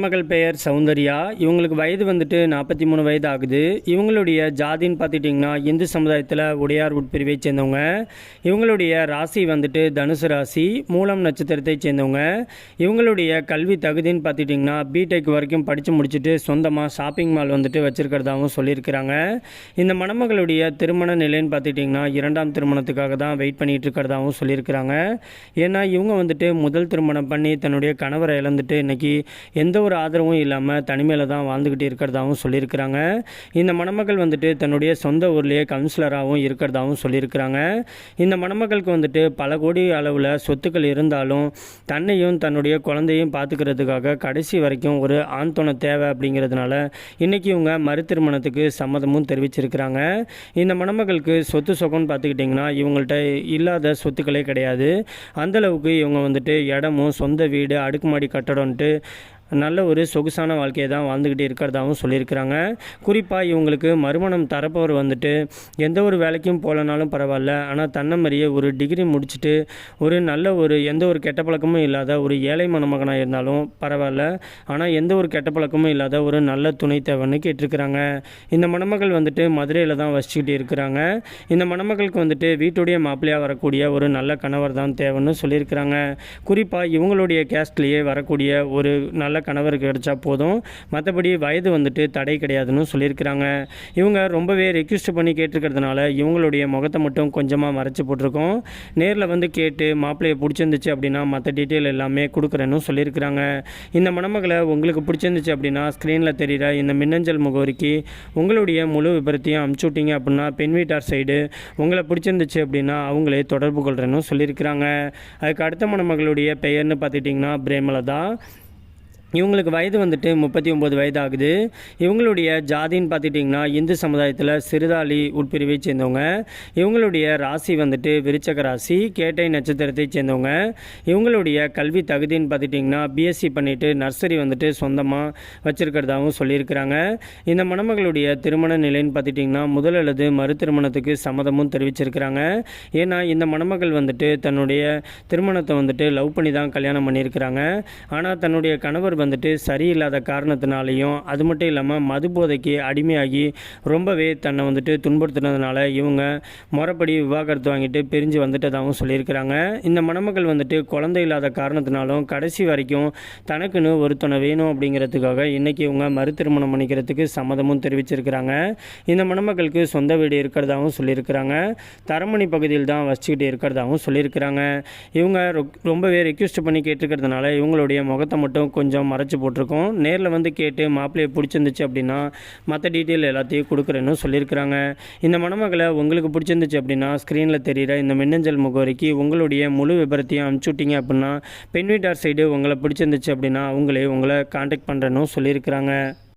மணமகள் பெயர் சௌந்தர்யா. இவங்களுக்கு வயது வந்துட்டு நாற்பத்தி மூணு வயது ஆகுது இவங்களுடைய ஜாதின்னு பார்த்துட்டிங்கன்னா இந்து சமுதாயத்தில் உடையார் உட்பிரிவை சேர்ந்தவங்க. இவங்களுடைய ராசி வந்துட்டு தனுசு ராசி மூலம் நட்சத்திரத்தை சேர்ந்தவங்க. இவங்களுடைய கல்வி தகுதின்னு பார்த்துட்டிங்கன்னா பிடெக் வரைக்கும் படித்து முடிச்சுட்டு சொந்தமாக ஷாப்பிங் மால் வந்துட்டு வச்சுருக்கிறதாகவும் சொல்லியிருக்கிறாங்க. இந்த மணமகளுடைய திருமண நிலைன்னு பார்த்துட்டிங்கன்னா இரண்டாம் திருமணத்துக்காக தான் வெயிட் பண்ணிகிட்டு இருக்கிறதாகவும் சொல்லியிருக்கிறாங்க. ஏன்னா இவங்க வந்துட்டு முதல் திருமணம் பண்ணி தன்னுடைய கணவரை இழந்துட்டு இன்னைக்கு எந்த ஒரு ஆதரவும் இல்லாமல் தனிமையில் தான் வாழ்ந்துக்கிட்டு இருக்கிறதாகவும் சொல்லியிருக்கிறாங்க. இந்த மணமகள் வந்துட்டு தன்னுடைய சொந்த ஊர்லேயே கவுன்சிலராகவும் இருக்கிறதாகவும் சொல்லியிருக்கிறாங்க. இந்த மணமகளுக்கு வந்துட்டு பல கோடி அளவில் சொத்துக்கள் இருந்தாலும் தன்னையும் தன்னுடைய குழந்தையும் பார்த்துக்கிறதுக்காக கடைசி வரைக்கும் ஒரு ஆண் துணை தேவை அப்படிங்கிறதுனால இன்றைக்கி இவங்க மறு திருமணத்துக்கு சம்மதமும் தெரிவிச்சிருக்கிறாங்க. இந்த மணமகளுக்கு சொத்து சொகம்னு பார்த்துக்கிட்டிங்கன்னா இவங்கள்ட்ட இல்லாத சொத்துக்களே கிடையாது. அந்தளவுக்கு இவங்க வந்துட்டு இடமும் சொந்த வீடு அடுக்குமாடி கட்டடம்ன்ட்டு நல்ல ஒரு சொகுசான வாழ்க்கையை தான் வாழ்ந்துக்கிட்டு இருக்கிறதாகவும் சொல்லியிருக்கிறாங்க. குறிப்பாக இவங்களுக்கு மறுமணம் தரப்பவர் வந்துட்டு எந்த ஒரு வேலைக்கும் போகலனாலும் பரவாயில்ல. ஆனால் தன்னமறிய ஒரு டிகிரி முடிச்சுட்டு ஒரு நல்ல ஒரு எந்த ஒரு கெட்ட பழக்கமும் இல்லாத ஒரு ஏழை மணமகனாக இருந்தாலும் பரவாயில்ல. ஆனால் எந்த ஒரு கெட்ட பழக்கமும் இல்லாத ஒரு நல்ல துணை தேவைன்னு கேட்டிருக்கிறாங்க. இந்த மணமகள் வந்துட்டு மதுரையில் தான் வசிச்சுக்கிட்டு இருக்கிறாங்க. இந்த மணமகளுக்கு வந்துட்டு வீட்டுடைய மாப்பிள்ளையாக வரக்கூடிய ஒரு நல்ல கணவர் தான் தேவைன்னு சொல்லியிருக்கிறாங்க. குறிப்பாக இவங்களுடைய கேஸ்ட்லேயே வரக்கூடிய ஒரு நல்ல கணவர் கிடைச்சா போதும். மற்றபடி வயது வந்துட்டு தடை கிடையாதுன்னு சொல்லியிருக்கிறாங்க. இவங்க ரொம்பவே ரெக்வெஸ்ட் பண்ணி கேட்டிருக்கிறதுனால இவங்களுடைய முகத்தை மட்டும் கொஞ்சமாக மறைச்சி போட்டிருக்கோம். நேரில் வந்து கேட்டு மாப்பிள்ளையை பிடிச்சிருந்துச்சு அப்படின்னா மற்ற டீட்டெயில் எல்லாமே கொடுக்குறேன்னு சொல்லியிருக்கிறாங்க. இந்த மணமகளை உங்களுக்கு பிடிச்சிருந்துச்சு அப்படின்னா ஸ்க்ரீனில் தெரிகிற இந்த மின்னஞ்சல் முகவரிக்கு உங்களுடைய முழு விபரத்தையும் அமுச்சு விட்டீங்க அப்படின்னா பெண் வீட்டார் சைடு உங்களை பிடிச்சிருந்துச்சு அப்படின்னா அவங்களே தொடர்பு கொள்கிறேன்னு சொல்லியிருக்கிறாங்க. அதுக்கு அடுத்த மணமகளுடைய பெயர்னு பார்த்துட்டிங்கன்னா பிரேமலதா. இவங்களுக்கு வயது வந்துட்டு முப்பத்தி ஒம்பது வயது ஆகுது இவங்களுடைய ஜாதின்னு பார்த்துட்டிங்கன்னா இந்து சமுதாயத்தில் சிறுதாளி உட்பிரிவை சேர்ந்தவங்க. இவங்களுடைய ராசி வந்துட்டு விருச்சக ராசி கேட்டை நட்சத்திரத்தை சேர்ந்தவங்க. இவங்களுடைய கல்வி தகுதின்னு பார்த்துட்டிங்கன்னா பிஎஸ்சி பண்ணிவிட்டு நர்சரி வந்துட்டு சொந்தமாக வச்சுருக்கிறதாகவும் சொல்லியிருக்கிறாங்க. இந்த மணமகளுடைய திருமண நிலைன்னு பார்த்துட்டிங்கன்னா முதல் அல்லது மறு திருமணத்துக்கு சம்மதமும் தெரிவிச்சிருக்கிறாங்க. ஏன்னா இந்த மணமகள் வந்துட்டு தன்னுடைய திருமணத்தை வந்துட்டு லவ் பண்ணி தான் கல்யாணம் பண்ணியிருக்கிறாங்க. ஆனால் தன்னுடைய கணவர் வந்துட்டு சரியில்லாத காரணத்தினாலையும் அது மட்டும் இல்லாமல் மது போதைக்கு அடிமையாகி ரொம்பவே தன்னை வந்துட்டு துன்புறுத்தினதுனால இவங்க முறைப்படி விவாகரத்து வாங்கிட்டு பிரிஞ்சு வந்துட்டதாகவும் சொல்லியிருக்கிறாங்க. இந்த மணமகள் வந்துட்டு குழந்தை இல்லாத காரணத்தினாலும் கடைசி வரைக்கும் தனக்குன்னு ஒருத்தனை வேணும் அப்படிங்கிறதுக்காக இன்றைக்கி இவங்க மறு திருமணம் பண்ணிக்கிறதுக்கு சம்மதமும் தெரிவிச்சிருக்கிறாங்க. இந்த மணமகளுக்கு சொந்த வீடு இருக்கிறதாகவும் சொல்லியிருக்கிறாங்க. தரமணி பகுதியில் தான் வச்சுக்கிட்டு இருக்கிறதாகவும் சொல்லியிருக்கிறாங்க. இவங்க ரொ- ரொம்பவே ரெக்வெஸ்ட் பண்ணி கேட்டிருக்கிறதுனால இவங்களுடைய முகத்தை மட்டும் கொஞ்சம் மறைச்சி போட்டிருக்கோம். நேரில் வந்து கேட்டு மாப்பிள்ளையை பிடிச்சிருந்துச்சு அப்படின்னா மற்ற டீட்டெயில் எல்லாத்தையும் கொடுக்குறேன்னு சொல்லியிருக்கிறாங்க. இந்த மணமகளை உங்களுக்கு பிடிச்சிருந்துச்சு அப்படின்னா ஸ்க்ரீனில் தெரிகிற இந்த மின்னஞ்சல் முகவரிக்கு உங்களுடைய முழு விபரத்தையும் அனுப்பிச்சுட்டிங்க அப்படின்னா பெண் வீட்டார் சைடு உங்களை பிடிச்சிருந்துச்சு அப்படின்னா அவங்களே உங்களை காண்டாக்ட் பண்ணுறேன்னு சொல்லியிருக்கிறாங்க.